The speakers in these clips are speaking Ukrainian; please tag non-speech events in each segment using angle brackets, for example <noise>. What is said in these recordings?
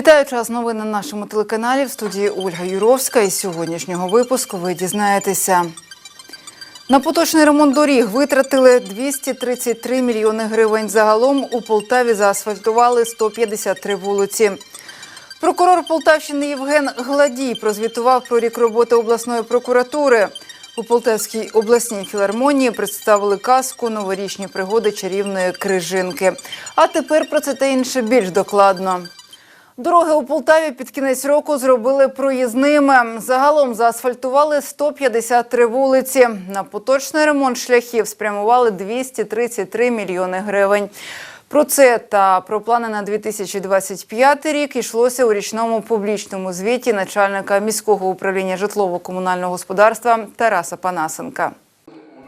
Вітаю час новин на нашому телеканалі в студії Ольга Юровська. Із сьогоднішнього випуску ви дізнаєтеся. На поточний ремонт доріг витратили 233 мільйони гривень. Загалом у Полтаві заасфальтували 153 вулиці. Прокурор Полтавщини Євген Гладій прозвітував про рік роботи обласної прокуратури. У Полтавській обласній філармонії представили казку Новорічні пригоди чарівної крижинки. А тепер про це та інше більш докладно. Дороги у Полтаві під кінець року зробили проїзними. Загалом заасфальтували 153 вулиці. На поточний ремонт шляхів спрямували 233 мільйони гривень. Про це та про плани на 2025 рік йшлося у річному публічному звіті начальника міського управління житлово-комунального господарства Тараса Панасенка.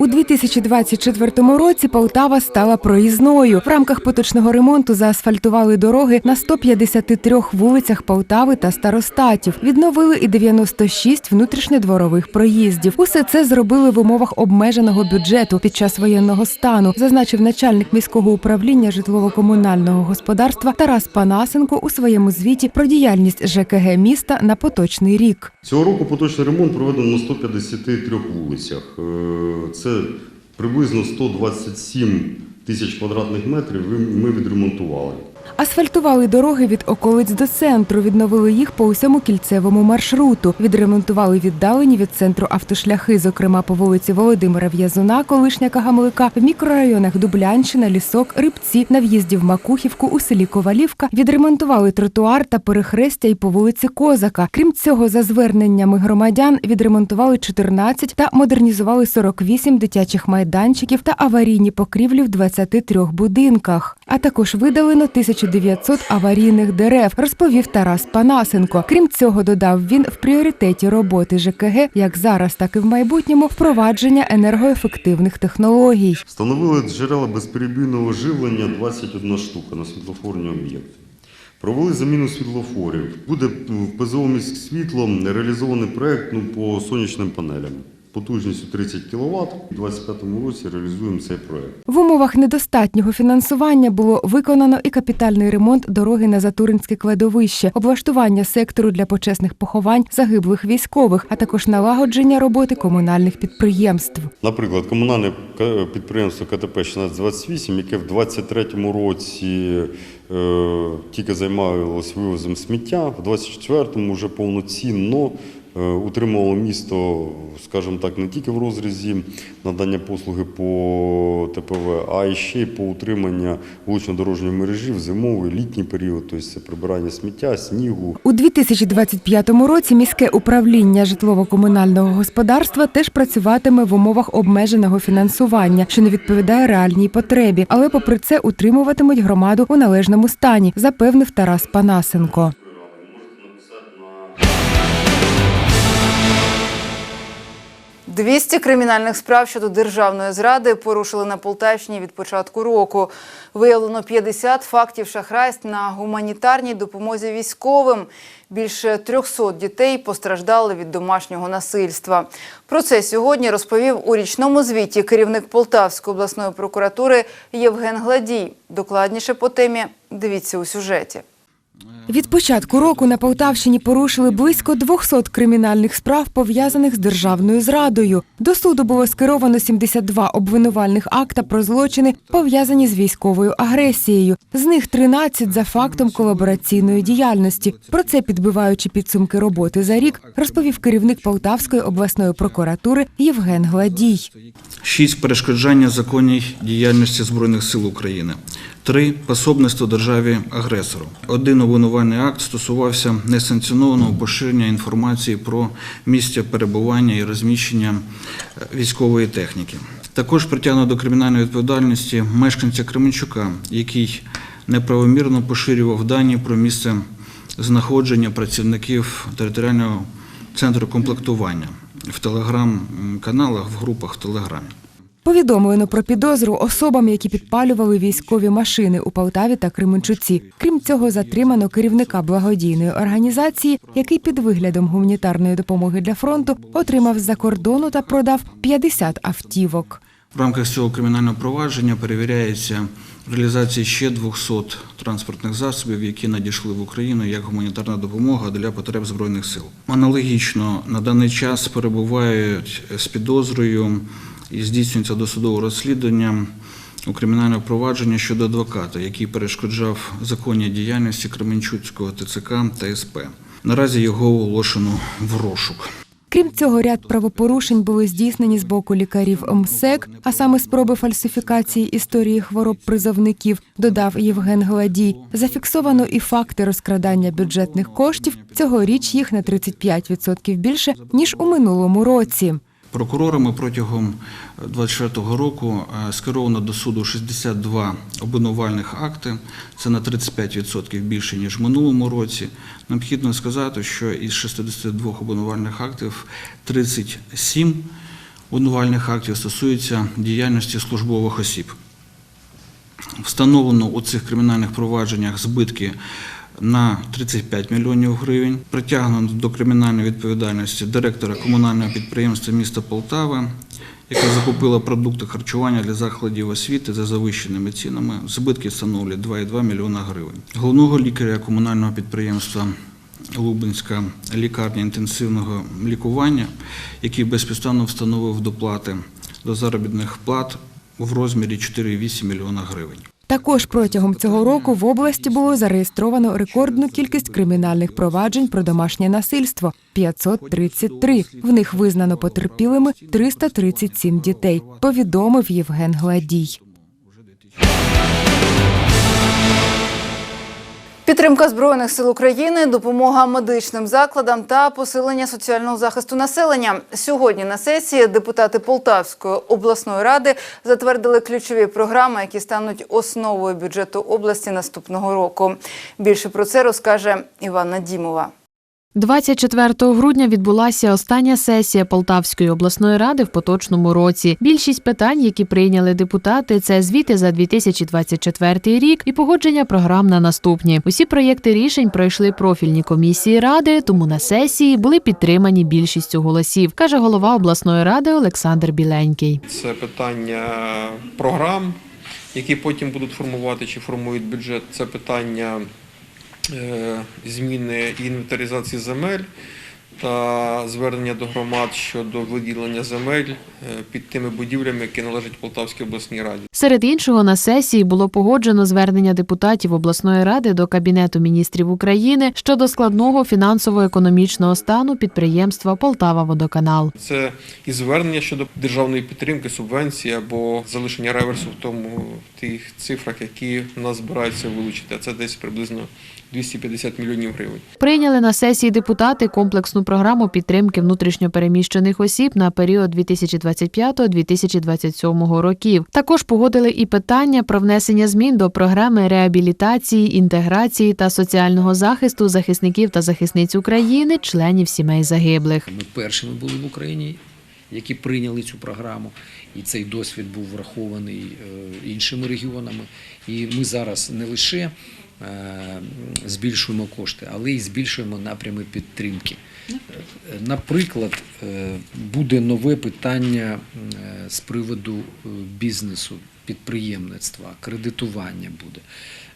У 2024 році Полтава стала проїзною. В рамках поточного ремонту заасфальтували дороги на 153 вулицях Полтави та старостатів. Відновили і 96 внутрішньодворових проїздів. Усе це зробили в умовах обмеженого бюджету під час воєнного стану, зазначив начальник міського управління житлово-комунального господарства Тарас Панасенко у своєму звіті про діяльність ЖКГ міста на поточний рік. Цього року поточний ремонт проведено на 153 вулицях. Е, Це приблизно 127 тисяч квадратних метрів ми відремонтували. Асфальтували дороги від околиць до центру, відновили їх по усьому кільцевому маршруту. Відремонтували віддалені від центру автошляхи, зокрема по вулиці Володимира В'язуна, колишня Кагамлика, в мікрорайонах Дублянщина, Лісок, Рибці, на в'їзді в Макухівку у селі Ковалівка. Відремонтували тротуар та перехрестя й по вулиці Козака. Крім цього, за зверненнями громадян відремонтували 14 та модернізували 48 дитячих майданчиків та аварійні покрівлі в 23 будинках. А також видалено 1900 аварійних дерев, розповів Тарас Панасенко. Крім цього, додав він в пріоритеті роботи ЖКГ як зараз, так і в майбутньому впровадження енергоефективних технологій. Встановили джерела безперебійного живлення 21 штука на світлофорні об'єкти. Провели заміну світлофорів. Буде в ПЗО «Міськ світло реалізований проект ну, по сонячним панелям. Потужністю 30 кВт. У 2025 році реалізуємо цей проект. В умовах недостатнього фінансування було виконано і капітальний ремонт дороги на Затуринське кладовище, облаштування сектору для почесних поховань загиблих військових, а також налагодження роботи комунальних підприємств. Наприклад, комунальне підприємство КТП 1628, яке в 2023 році е, тільки займалося вивозом сміття, в 2024 вже повноцінно утримувало місто, скажімо так, не тільки в розрізі надання послуги по ТПВ, а й ще й по утриманню вулично-дорожньої мережі в зимовий літній період, тобто це прибирання сміття, снігу. У 2025 році міське управління житлово-комунального господарства теж працюватиме в умовах обмеженого фінансування, що не відповідає реальній потребі, але попри це утримуватимуть громаду у належному стані, запевнив Тарас Панасенко. 200 кримінальних справ щодо державної зради порушили на Полтавщині від початку року. Виявлено 50 фактів шахрайств на гуманітарній допомозі військовим. Більше 300 дітей постраждали від домашнього насильства. Про це сьогодні розповів у річному звіті керівник Полтавської обласної прокуратури Євген Гладій. Докладніше по темі дивіться у сюжеті. Від початку року на Полтавщині порушили близько 200 кримінальних справ, пов'язаних з державною зрадою. До суду було скеровано 72 обвинувальних акта про злочини, пов'язані з військовою агресією. З них 13 за фактом колабораційної діяльності. Про це, підбиваючи підсумки роботи за рік, розповів керівник Полтавської обласної прокуратури Євген Гладій. 6. Перешкоджання законній діяльності Збройних сил України. 3. Пособництво державі агресору. Один обвинувальний акт стосувався несанкціонованого поширення інформації про місця перебування і розміщення е, військової техніки. Також притягнуто до кримінальної відповідальності мешканця Кременчука, який неправомірно поширював дані про місце знаходження працівників територіального центру комплектування в телеграм-каналах, в групах в Телеграмі. Повідомлено про підозру особам, які підпалювали військові машини у Полтаві та Кременчуці. Крім цього, затримано керівника благодійної організації, який під виглядом гуманітарної допомоги для фронту отримав з-за кордону та продав 50 автівок. В рамках цього кримінального провадження перевіряється реалізація ще 200 транспортних засобів, які надійшли в Україну як гуманітарна допомога для потреб Збройних сил. Аналогічно на даний час перебувають з підозрою і здійснюється досудове розслідування у кримінальному провадженні щодо адвоката, який перешкоджав законній діяльності Кременчуцького ТЦК та СП. Наразі його оголошено в розшук. Крім цього, ряд правопорушень були здійснені з боку лікарів МСЕК, а саме спроби фальсифікації історії хвороб призовників, додав Євген Гладій. Зафіксовано і факти розкрадання бюджетних коштів. Цьогоріч їх на 35% більше ніж у минулому році. Прокурорами протягом 2024 року е, скеровано до суду 62 обвинувальних акти. Це на 35% більше ніж в минулому році. Необхідно сказати, що із 62 обвинувальних актів 37 обвинувальних актів стосуються діяльності службових осіб. Встановлено у цих кримінальних провадженнях збитки на 35 мільйонів гривень. Притягнено до кримінальної відповідальності директора комунального підприємства міста Полтава, яке закупило продукти харчування для закладів освіти за завищеними цінами. Збитки становлять 2,2 мільйона гривень. Головного лікаря комунального підприємства Лубенська лікарня інтенсивного лікування, який безпідставно встановив доплати до заробітних плат в розмірі 4,8 мільйона гривень. Також протягом цього року в області було зареєстровано рекордну кількість кримінальних проваджень про домашнє насильство 533. В них визнано потерпілими 337 дітей. Повідомив Євген Гладій. Підтримка збройних сил України, допомога медичним закладам та посилення соціального захисту населення. Сьогодні на сесії депутати Полтавської обласної ради затвердили ключові програми, які стануть основою бюджету області наступного року. Більше про це розкаже Івана Дімова. 24 грудня відбулася остання сесія Полтавської обласної ради в поточному році. Більшість питань, які прийняли депутати, це звіти за 2024 рік і погодження програм на наступні. Усі проєкти рішень пройшли профільні комісії ради, тому на сесії були підтримані більшістю голосів, каже голова обласної ради Олександр Біленький. Це питання програм, які потім будуть формувати чи формують бюджет. Це питання зміни і інвентаризації земель та звернення до громад щодо виділення земель е, під тими будівлями, які належать Полтавській обласній раді. Серед іншого на сесії було погоджено звернення депутатів обласної ради до Кабінету міністрів України щодо складного фінансово-економічного стану підприємства Полтава Водоканал. Це і звернення щодо державної підтримки, субвенції або залишення реверсу в тому в тих цифрах, які в нас збираються вилучити. А це десь приблизно 250 мільйонів гривень. Прийняли на сесії депутати комплексну програму підтримки внутрішньопереміщених осіб на період 2025-2027 років. Також погодили і питання про внесення змін до програми реабілітації, інтеграції та соціального захисту захисників та захисниць України, членів сімей загиблих. Ми першими були в Україні, які прийняли цю програму, і цей досвід був врахований е, іншими регіонами. І ми зараз не лише збільшуємо кошти, але й збільшуємо напрями підтримки. Е, Наприклад, е, буде нове питання е, з приводу е, бізнесу, підприємництва, кредитування буде.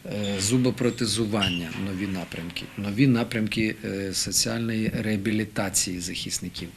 е, Зубопротезування нові напрямки, нові напрямки е, соціальної реабілітації захисників.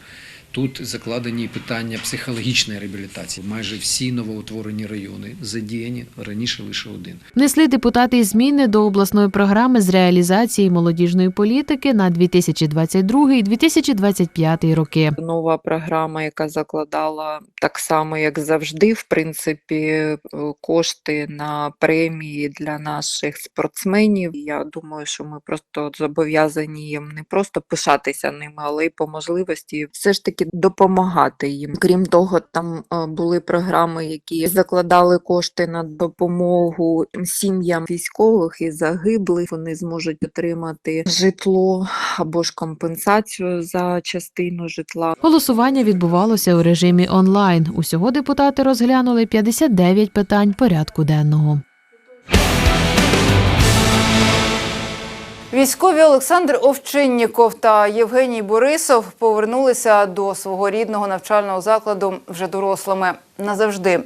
Тут закладені питання психологічної реабілітації. Майже всі новоутворені райони задіяні раніше лише один. Внесли депутати й зміни до обласної програми з реалізації молодіжної політики на 2022-2025 роки. нова програма, яка закладала так само, як завжди, в принципі, кошти на премії для наших спортсменів. Я думаю, що ми просто зобов'язані їм не просто пишатися ними, але й по можливості все ж таки допомагати їм. Крім того, там е, були програми, які закладали кошти на допомогу сім'ям військових і загиблих. Вони зможуть отримати житло або ж компенсацію за частину житла. Голосування відбувалося у режимі онлайн. Усього депутати розглянули 59 питань порядку денного. Військові Олександр Овчинніков та Євгеній Борисов повернулися до свого рідного навчального закладу вже дорослими назавжди.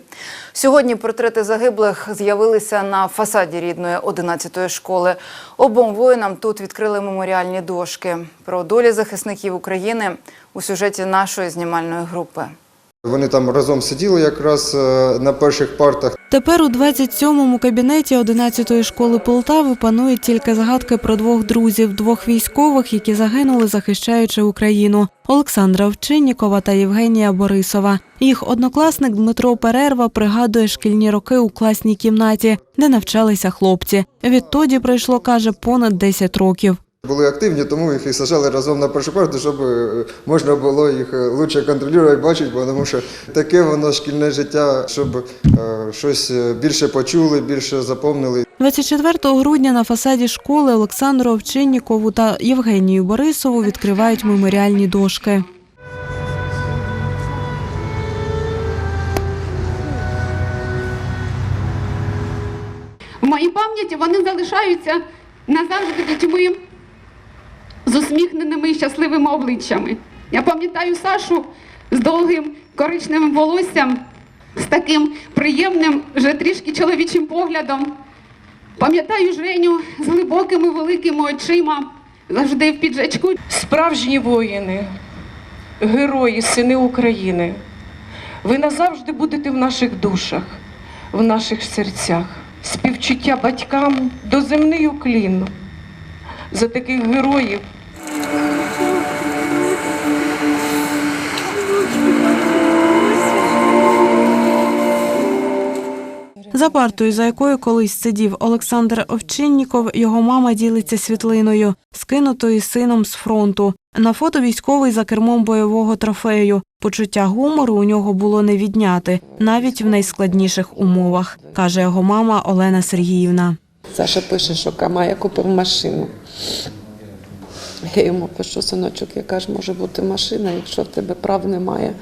Сьогодні портрети загиблих з'явилися на фасаді рідної 11-ї школи. Обом воїнам тут відкрили меморіальні дошки. Про долі захисників України у сюжеті нашої знімальної групи. Вони там разом сиділи якраз е, на перших партах. Тепер у 27-му кабінеті 11-ї школи Полтави панують тільки згадки про двох друзів, двох військових, які загинули, захищаючи Україну Олександра Овчиннікова та Євгенія Борисова. Їх однокласник Дмитро Перерва пригадує шкільні роки у класній кімнаті, де навчалися хлопці. Відтоді пройшло, каже, понад 10 років. Були активні, тому їх і сажали разом на першу парту, щоб е, можна було їх е, лучше контролювати, бачити, бо тому що таке воно шкільне життя, щоб е, щось більше почули, більше запомнили. 24 грудня на фасаді школи Олександру Овчиннікову та Євгенію Борисову відкривають меморіальні дошки. В моїй пам'яті вони залишаються назавжди дітьми з усміхненими і щасливими обличчями. Я пам'ятаю Сашу з довгим коричневим волоссям, з таким приємним, вже трішки чоловічим поглядом. Пам'ятаю Женю з глибокими великими очима, завжди в піджачку. Справжні воїни, герої, сини України. Ви назавжди будете в наших душах, в наших серцях. Співчуття батькам до земний уклін. За таких героїв За партою, за якою колись сидів Олександр Овчинніков, його мама ділиться світлиною, скинутою сином з фронту. На фото військовий за кермом бойового трофею. Почуття гумору у нього було не відняти, навіть в найскладніших умовах, каже його мама Олена Сергіївна. Саша пише, що Камая купив машину. Я йому пишу, синочок, яка ж може бути машина, якщо в тебе прав немає.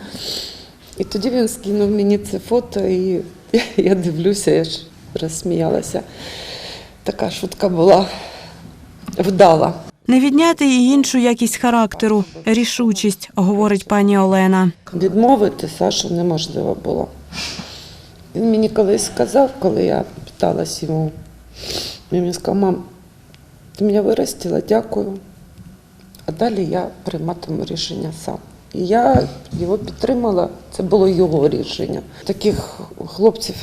І тоді він скинув мені це фото, і <laughs> я дивлюся, я ж розсміялася. Така шутка була вдала. Не відняти і іншу якість характеру, рішучість, говорить пані Олена. Відмовити Сашу неможливо було. Він мені колись сказав, коли я питалась йому, він мені сказав, мам, ти мене виростила, дякую. А далі я прийматиму рішення сам. І я його підтримала, це було його рішення. Таких хлопців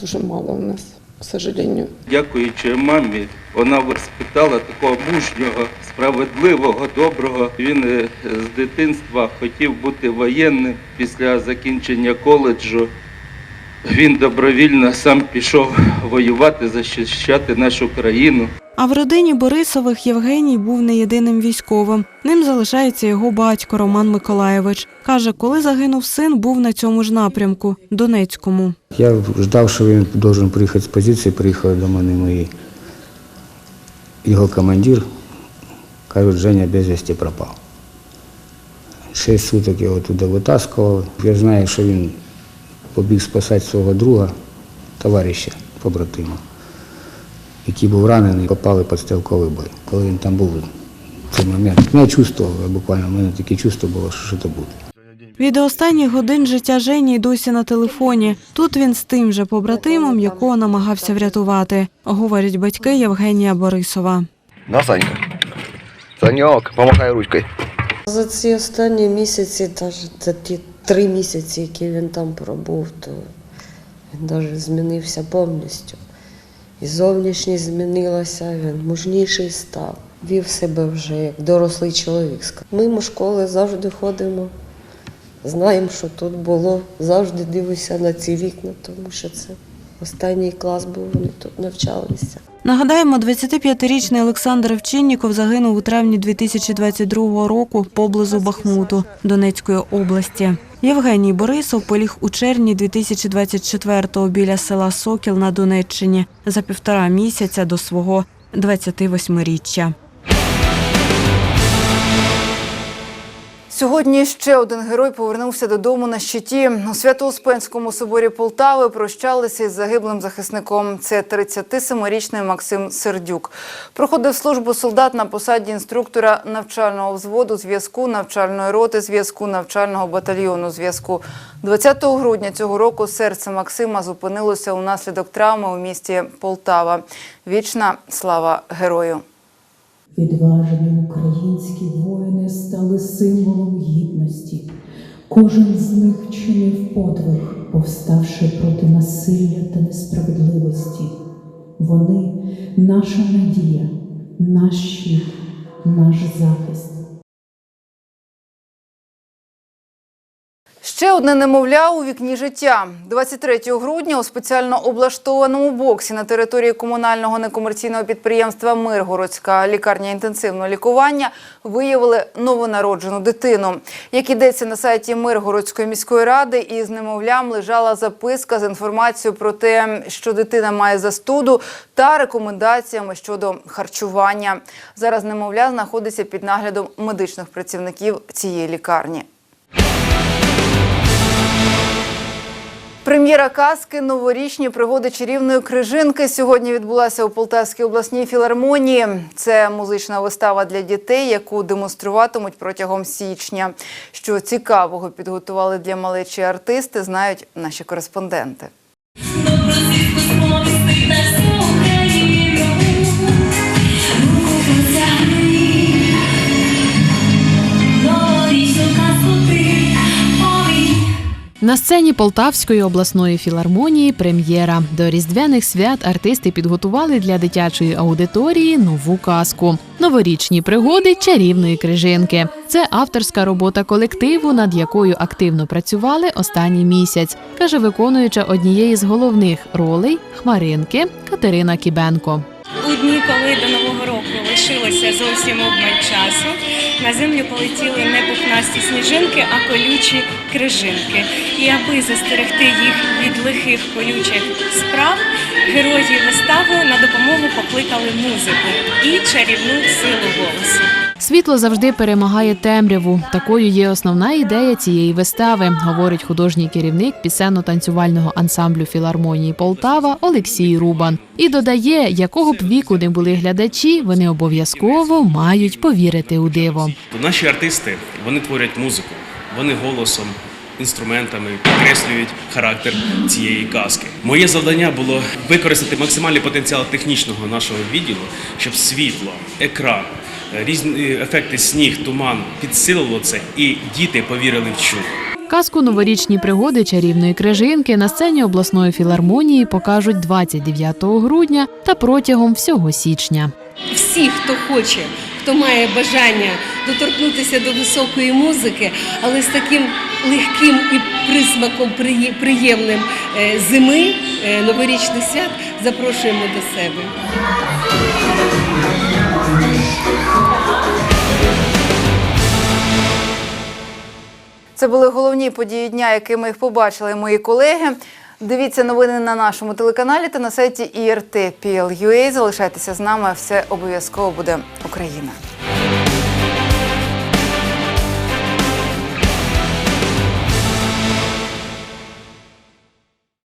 дуже мало у нас, к сожалению. Дякуючи мамі, вона воспитала такого мужнього, справедливого, доброго. Він е, з дитинства хотів бути воєнним. Після закінчення коледжу він добровільно сам пішов воювати, захищати нашу країну. А в родині Борисових Євгеній був не єдиним військовим. Ним залишається його батько Роман Миколаєвич. Каже, коли загинув син, був на цьому ж напрямку Донецькому. Я ждав, що він должен приїхати з позиції, приїхали до мене мої його командир. Кажуть, Женя без вісті пропав. Шість суток його туди витаскували. Я знаю, що він побіг спасати свого друга, товариша, побратима, який був ранений, попали під стрілковий бой. Коли він там був в цей момент, ну, я чувствував, буквально, в мене таке чувство було, що щось буде. Від останніх годин життя Жені й досі на телефоні. Тут він з тим же побратимом, якого намагався врятувати, говорять батьки Євгенія Борисова. На, Санька. Саньок, помахай ручкою. За ці останні місяці, навіть за ті три місяці, які він там пробув, то він навіть змінився повністю. І зовнішність змінилася, він мужніший став. Вів себе вже як дорослий чоловік. Мимо школи завжди ходимо, знаємо, що тут було, завжди дивишся на ці вікна, тому що це останній клас був, вони тут навчалися. Нагадаємо, 25-річний Олександр Овчинніков загинув у травні 2022 року поблизу Бахмуту Донецької області. Євгеній Борисов поліг у червні 2024-го біля села Сокіл на Донеччині за півтора місяця до свого 28-річчя. Сьогодні ще один герой повернувся додому на щиті. У Свято-Успенському соборі Полтави прощалися із загиблим захисником. Це 37-річний Максим Сердюк. Проходив службу солдат на посаді інструктора навчального взводу зв'язку, навчальної роти зв'язку, навчального батальйону зв'язку. 20 грудня цього року серце Максима зупинилося унаслідок травми у місті Полтава. Вічна слава герою. Відважні українські стали символом гідності. Кожен з них чинив подвиг, повставши проти насилля та несправедливості. Вони наша надія, наш щит, наш захист. Ще одне немовля у вікні життя. 23 грудня у спеціально облаштованому боксі на території комунального некомерційного підприємства Миргородська лікарня інтенсивного лікування виявили новонароджену дитину. Як ідеться на сайті Миргородської міської ради, із немовлям лежала записка з інформацією про те, що дитина має застуду та рекомендаціями щодо харчування. Зараз немовля знаходиться під наглядом медичних працівників цієї лікарні. Прем'єра казки Новорічні пригоди чарівної крижинки сьогодні відбулася у Полтавській обласній філармонії. Це музична вистава для дітей, яку демонструватимуть протягом січня. Що цікавого підготували для малечі артисти, знають наші кореспонденти. На сцені Полтавської обласної філармонії прем'єра. До різдвяних свят артисти підготували для дитячої аудиторії нову казку новорічні пригоди чарівної крижинки. Це авторська робота колективу, над якою активно працювали останній місяць, каже виконуюча однієї з головних ролей Хмаринки Катерина Кібенко. У дні, коли до нового року лишилося зовсім обмаль часу, на землю полетіли не пухнасті сніжинки, а колючі крижинки. І аби застерегти їх від лихих колючих справ, герої вистави на допомогу покликали музику і чарівну силу голосу. Світло завжди перемагає темряву. Такою є основна ідея цієї вистави, говорить художній керівник пісенно-танцювального ансамблю філармонії Полтава Олексій Рубан. І додає, якого б віку не були глядачі, вони обов'язково мають повірити у диво. Наші артисти вони творять музику, вони голосом, інструментами підкреслюють характер цієї казки. Моє завдання було використати максимальний потенціал технічного нашого відділу, щоб світло, екран, різні ефекти сніг, туман підсилило це, і діти повірили в чудо. Казку новорічні пригоди чарівної крижинки на сцені обласної філармонії покажуть 29 грудня та протягом всього січня. всі, хто хоче, хто має бажання доторкнутися до високої музики, але з таким легким і присмаком приємним е, зими, е, новорічних свят, запрошуємо до себе. Це були головні події дня, якими їх побачили мої колеги. Дивіться новини на нашому телеканалі та на сайті IRT.PL.UA. Залишайтеся з нами. Все обов'язково буде Україна.